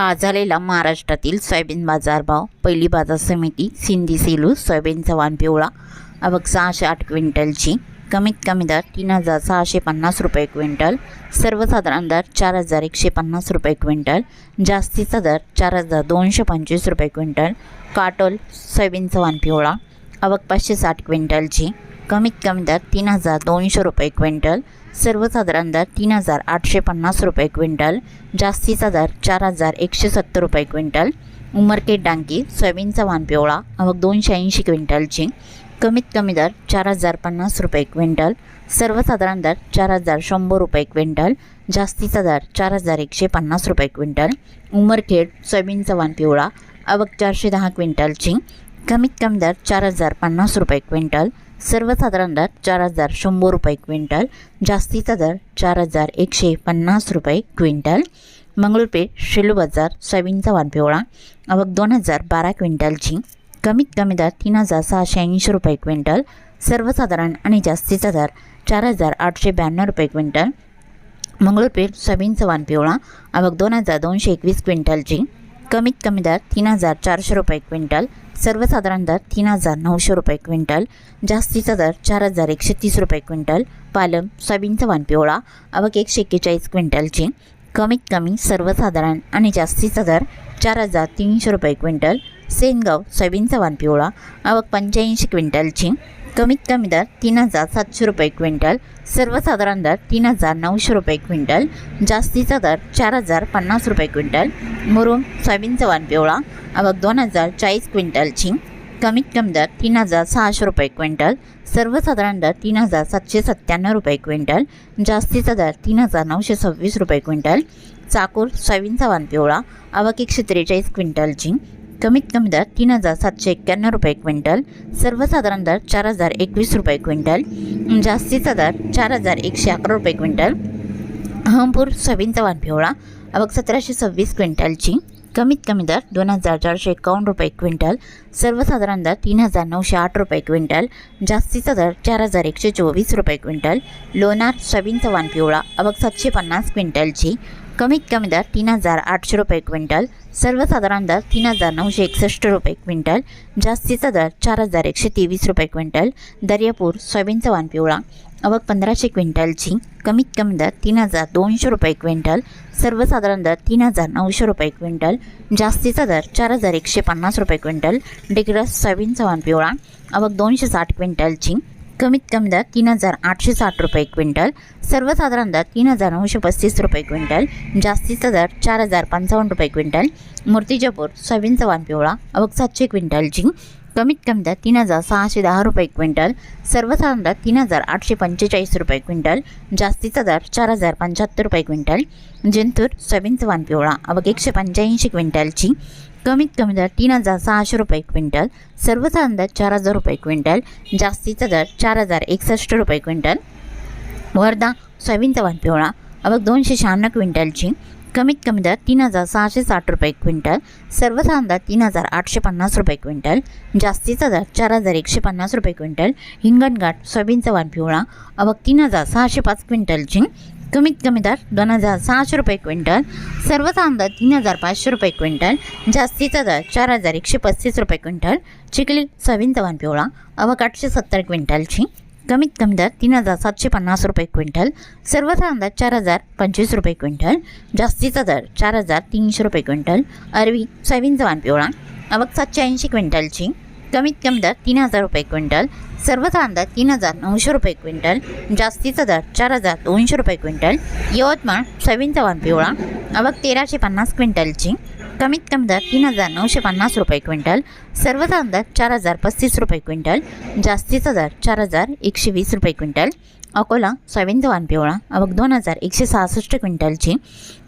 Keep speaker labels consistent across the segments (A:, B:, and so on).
A: आज झालेला महाराष्ट्रातील सोयाबीन बाजारभाव पहिली बाजार समिती सिंधी सेलू सोयाबीनचा वाण पिवळा अवघ सहाशे आठ क्विंटलची कमीत कमी दर तीन हजार सहाशे पन्नास रुपये क्विंटल सर्वसाधारण दर चार हजार एकशे पन्नास रुपये क्विंटल जास्तीचा दर चार हजार दोनशे पंचवीस रुपये क्विंटल काटोल सोयाबीनचा वाण पिवळा आवक पाचशे साठ क्विंटलची. कमीत कमी दर तीन हजार दोनशे रुपये क्विंटल. सर्वसाधारण दर तीन हजार आठशे पन्नास रुपये क्विंटल. जास्तीचा दर चार हजार एकशे सत्तर रुपये क्विंटल. उमरकेट डांगी सोयाबीनचा वाण पिवळा आवक दोनशे ऐंशी क्विंटलची. कमीत कमी दर चार हजार पन्नास रुपये क्विंटल. सर्वसाधारण दर चार हजार शंभर रुपये क्विंटल. जास्तीचा दर चार हजार एकशे पन्नास रुपये क्विंटल. उमरखेड सोयाबीनचा वाण पिवळा आवक चारशे दहा क्विंटलची. कमीत कमी दर चार हजार पन्नास रुपये क्विंटल सर्वसाधारण दर चार हजार शंभर रुपये क्विंटल जास्तीचा दर चार हजार एकशे पन्नास रुपये क्विंटल. मंगळूरपेठ शेलू बाजार सोयाबीनचा वाण पिवळा. दोन हजार बारा क्विंटलची. कमीत कमी दर तीन हजार सहाशे ऐंशी रुपये क्विंटल सर्वसाधारण आणि जास्तीचा दर चार हजार आठशे ब्याण्णव रुपये क्विंटल. मंगळूरपेठ सोयाबीनचा वाण पिवळा. दोन हजार दोनशे एकवीस क्विंटलची. कमीत कमी दर तीन हजार चारशे रुपये क्विंटल सर्वसाधारण दर तीन हजार नऊशे रुपये क्विंटल जास्तीचा दर चार हजार एकशे तीस रुपये क्विंटल पालम सोयाबीनचा वाण पिवळा अवघ एकशे एक्केचाळीस क्विंटलची कमीत कमी सर्वसाधारण आणि जास्तीचा दर चार हजार तीनशे रुपये क्विंटल सेनगाव सोयाबीनचा वाण पिवळा अवघ पंच्याऐंशी क्विंटलची. कमीत कमी दर तीन हजार सातशे रुपये क्विंटल सर्वसाधारण दर तीन हजार नऊशे रुपये क्विंटल जास्तीचा दर चार हजार पन्नास रुपये क्विंटल मुरुम सोयाबीनचा वाण पिवळा अवघ दोन हजार चाळीस क्विंटलची कमीत कमी दर तीन हजार सहाशे रुपये क्विंटल सर्वसाधारण दर तीन हजार सातशे सत्त्याण्णव रुपये क्विंटल जास्तीचा दर तीन हजार नऊशे सव्वीस रुपये क्विंटल चाकूर सोयाबीनचा वाण पिवळा अवघ एकशे त्रेचाळीस क्विंटलची कमीत कमी दर तीन हजार सातशे एक्क्याण्णव रुपये क्विंटल सर्वसाधारण दर चार हजार एकवीस रुपये क्विंटल जास्तीचा दर चार हजार एकशे अकरा रुपये क्विंटल. अहमपूर सोयाबीन चव्हाण पिवळा अवघ सतराशे सव्वीस क्विंटलची. कमीत कमी दर दोन हजार चारशे एकावन्न रुपये क्विंटल सर्वसाधारण दर तीन हजार नऊशे आठ रुपये क्विंटल जास्तीचा दर चार हजार एकशे चोवीस रुपये क्विंटल. लोणार सोयाबीन चव्हाण पिवळा अवघ सातशे पन्नास क्विंटलची. कमीत कमी दर तीन हजार आठशे रुपये क्विंटल सर्वसाधारण दर तीन हजार नऊशे एकसष्ट रुपये क्विंटल जास्तीचा दर चार हजार एकशे तेवीस रुपये क्विंटल दर्यापूर सोयाबीनचा वाण पिवळा अवघ पंधराशे क्विंटलची कमीत कमी दर तीन हजार दोनशे रुपये क्विंटल सर्वसाधारण दर तीन हजार नऊशे रुपये क्विंटल जास्तीचा दर चार हजार एकशे पन्नास रुपये क्विंटल डिग्रस सोयाबीनचा वाण पिवळा अवघ दोनशे साठ क्विंटलची कमीत कमी दर तीन हजार आठशे साठ रुपये क्विंटल सर्वसाधारण दर तीन हजार नऊशे पस्तीस रुपये क्विंटल जास्तीचा दर चार हजार पंचावन्न रुपये क्विंटल मूर्तिजापूर सोयाबीनचा वाण पिवळा अवघ सातशे जिंक कमीत कमी दर तीन हजार सहाशे दहा रुपये क्विंटल सर्वसाधारण दर तीन हजार आठशे पंचेचाळीस रुपये क्विंटल जास्तीचा दर चार हजार पंच्याहत्तर रुपये क्विंटल जिंतूर सोयाबीनचा वाण पिवळा अवघ एकशे पंच्याऐंशी क्विंटलची कमीत कमी दर तीन हजार सहाशे रुपये क्विंटल सर्वसाधारण दर चार हजार रुपये क्विंटल जास्तीचा दर चार हजार एकसष्ट रुपये क्विंटल. वर्धा सोयाबीनचा वाण पिवळा अवघ दोनशे शहाण्णव क्विंटलची कमीत कमी दर तीन हजार सहाशे साठ रुपये क्विंटल सर्वसाधारण दर तीन हजार आठशे पन्नास रुपये क्विंटल जास्तीचा दर चार हजार एकशे पन्नास रुपये क्विंटल हिंगणघाट सोयाबीनचा वाण पिवळा अवघ तीन हजार सहाशे पाच क्विंटलची कमीत कमी दर दोन हजार सहाशे रुपये क्विंटल सर्वसाधारण दर तीन हजार पाचशे रुपये क्विंटल जास्तीचा दर चार हजार एकशे पस्तीस रुपये क्विंटल चिखली सोयाबीनचा वाण पिवळा अवघ आठशे सत्तर क्विंटलची कमीत कमी दर तीन हजार सातशे पन्नास रुपये क्विंटल सर्वसाधारण दर चार हजार पंचवीस रुपये क्विंटल जास्तीचा दर चार हजार तीनशे रुपये क्विंटल अरवी सोयाबीनचा वाण पिवळा आवक सातशे ऐंशी क्विंटलची कमीत कमी दर तीन हजार रुपये क्विंटल सर्वसाधारण दर तीन हजार नऊशे रुपये क्विंटल जास्तीचा दर चार हजार दोनशे रुपये क्विंटल यवतमाळ सोयाबीनचा वाण पिवळा आवक तेराशे पन्नास क्विंटलची कमीत कमी दर तीन हजार नऊशे पन्नास रुपये क्विंटल सर्वसाधारण दर चार हजार पस्तीस रुपये क्विंटल जास्तीचा दर चार हजार एकशे वीस रुपये क्विंटल अकोला सोयाबीन वाण पिवळा अवघ दोन हजार एकशे सहासष्ट क्विंटलची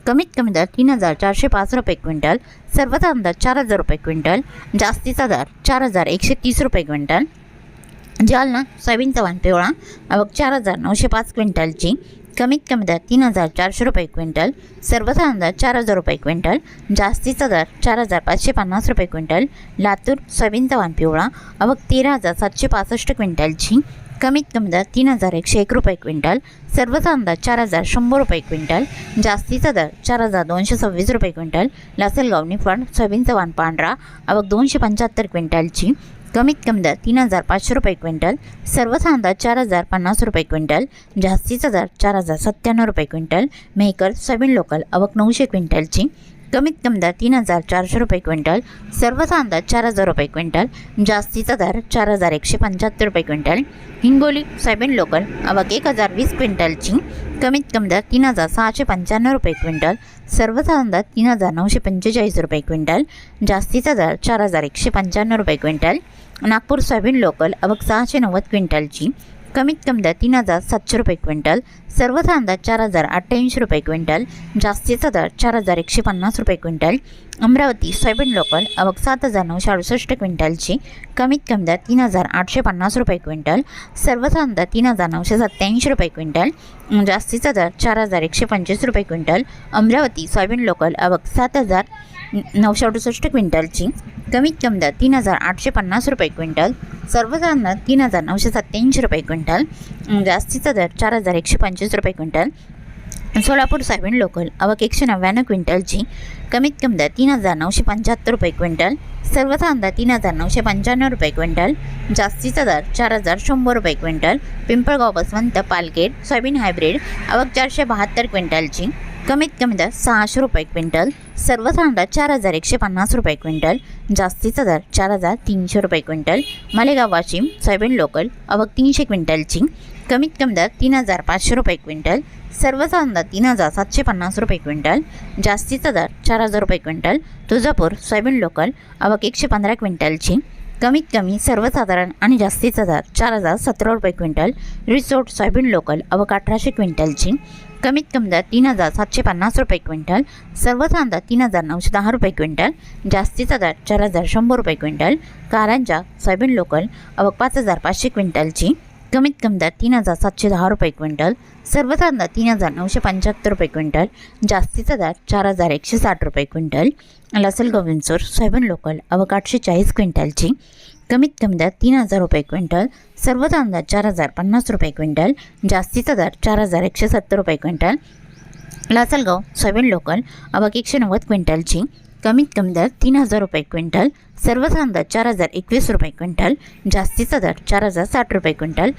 A: कमीत कमी दर तीन हजार चारशे पाच रुपये क्विंटल सर्वसाधारण दर चार हजार रुपये क्विंटल जास्तीचा दर चार हजार एकशे तीस रुपये क्विंटल जालना सोयाबीन वाण पिवळा अवघ चार हजार नऊशे पाच क्विंटलची कमीत कमी दर तीन हजार चारशे रुपये क्विंटल सर्वसाधारण दर चार हजार रुपये क्विंटल जास्तीचा दर चार हजार पाचशे पन्नास रुपये क्विंटल लातूर सोयाबीनचा वाण पिवळा अवघ तेरा हजार सातशे पासष्ट क्विंटलची कमीत कमी दर तीन हजार एकशे एक रुपये क्विंटल सर्वसाधारण दर चार हजार शंभर रुपये क्विंटल जास्तीचा दर चार हजार दोनशे सव्वीस रुपये क्विंटल लासलगाव निफाड सोयाबीनचा वाण पांढरा अवघ दोनशे पंच्याहत्तर क्विंटलची कमीत कमी दर तीन हजार पाचशे रुपये क्विंटल सर्व दर चार हजार पन्नास रुपये क्विंटल जास्तीचा दर चार हजार सत्त्याण्णव रुपये क्विंटल मेहकर सोयाबीन लोकल अवक नऊशे क्विंटलची. कमीत कमी दर तीन हजार चारशे रुपये क्विंटल सर्व दर चार हजार रुपये क्विंटल जास्तीचा दर चार हजार एकशे पंच्याहत्तर रुपये क्विंटल हिंगोली सोयाबीन लोकल अवक एक हजार वीस क्विंटलची. कमीत कमी दर तीन हजार सहाशे पंच्याण्णव रुपये क्विंटल सर्वसाधारण तीन हजार नऊशे पंचेचाळीस रुपये क्विंटल जास्तीचा दर चार हजार एकशे पंच्याण्णव रुपये क्विंटल नागपूर सोयाबीन लोकल अवघ सहाशे नव्वद क्विंटलची कमीत कमी दर तीन हजार सातशे रुपये क्विंटल. सर्वचा अंदाज चार हजार अठ्ठ्याऐंशी रुपये क्विंटल. जास्तीचा दर चार हजार एकशे पन्नास रुपये क्विंटल. अमरावती सोयाबीन लोकल अवघ सात हजार नऊशे अडुसष्ट क्विंटलची. कमीत कमी दर तीन हजार आठशे पन्नास रुपये क्विंटल. सर्वचा दर तीन हजार नऊशे सत्त्याऐंशी रुपये क्विंटल. जास्तीचा दर चार हजार एकशे पंचवीस रुपये क्विंटल. अमरावती सोयाबीन लोकल अवघ सात हजार नऊशे अडुसष्ट क्विंटलची. कमीत कमी दर तीन हजार आठशे पन्नास रुपये क्विंटल. सर्वसाधारण तीन हजार नऊशे सत्त्याऐंशी रुपये क्विंटल जास्तीचा दर चार हजार एकशे पंचवीस रुपये क्विंटल. सोलापूर सोयाबीन लोकल आवक एकशे नव्याण्णव क्विंटलची कमीत कमी दर तीन हजार नऊशे पंच्याहत्तर रुपये क्विंटल. सर्व कांदा तीन हजार नऊशे पंच्याण्णव रुपये क्विंटल जास्तीचा दर चार हजार शंभर रुपये quintal Pimpalgaon Baswant Palgate soybean hybrid आवक चारशे बहात्तर क्विंटलची कमीत कमी दर सहाशे रुपये क्विंटल सर्व कांदा चार हजार एकशे पन्नास रुपये क्विंटल जास्तीचा दर चार हजार तीनशे रुपये quintal Malegaon Washim soybean local आवक तीनशे क्विंटलची कमीत कमी दर तीन हजार पाचशे रुपये क्विंटल सर्वचा अंदाज तीन हजार सातशे पन्नास रुपये क्विंटल जास्तीचा दर चार हजार रुपये क्विंटल तुळजापूर सोयाबीन लोकल आवक एकशे पंधरा क्विंटलची. कमीत कमी सर्वसाधारण आणि जास्तीचा दर चार हजार सतरा रुपये क्विंटल. रिसोर्ट सोयाबीन लोकल अवक अठराशे क्विंटलची. कमीत कमी दर तीन हजार सातशे पन्नास रुपये क्विंटल. सर्वसाधारण दर तीन हजार नऊशे दहा रुपये क्विंटल. जास्तीचा दर चार हजार शंभर रुपये क्विंटल. कारंजा सोयाबीन लोकल अवक पाच हजार पाचशे क्विंटलची. कमीत कमी तीन हजार सातशे दहा रुपये क्विंटल सर्वसाधारण दर तीन हजार नऊशे पंच्याहत्तर रुपये क्विंटल जास्तीचा दर चार हजार एकशे साठ रुपये क्विंटल लसल गोविंदसूर सोयाबीन लोकल अवघ आठशे चाळीस क्विंटलची. कमीत कमी दर तीन हजार रुपये क्विंटल सर्वसाधारण दर चार हजार पन्नास रुपये क्विंटल जास्तीचा दर चार हजार एकशे सत्तर रुपये क्विंटल लासलगाव सोयाबीन लोकल अवघ एकशे नव्वद क्विंटलची. कमीत कमी दर तीन हजार रुपये क्विंटल सर्वसाधारण दर चार हजार एकवीस रुपये क्विंटल जास्तीचा दर चार हजार साठ रुपये क्विंटल